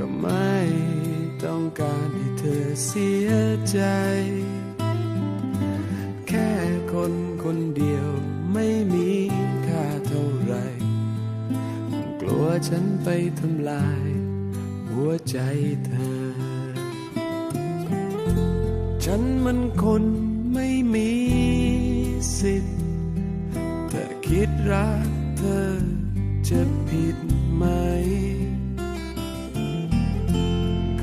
ก็ไม่ต้องการให้เธอเสียใจ แค่คนคนเดียวไม่มีค่าเท่าไร กลัวฉันไปทำลาย หัวใจเธอ ฉันมันคนไม่มีสิทธิ์แต่คิดรักเธอจะผิดไหม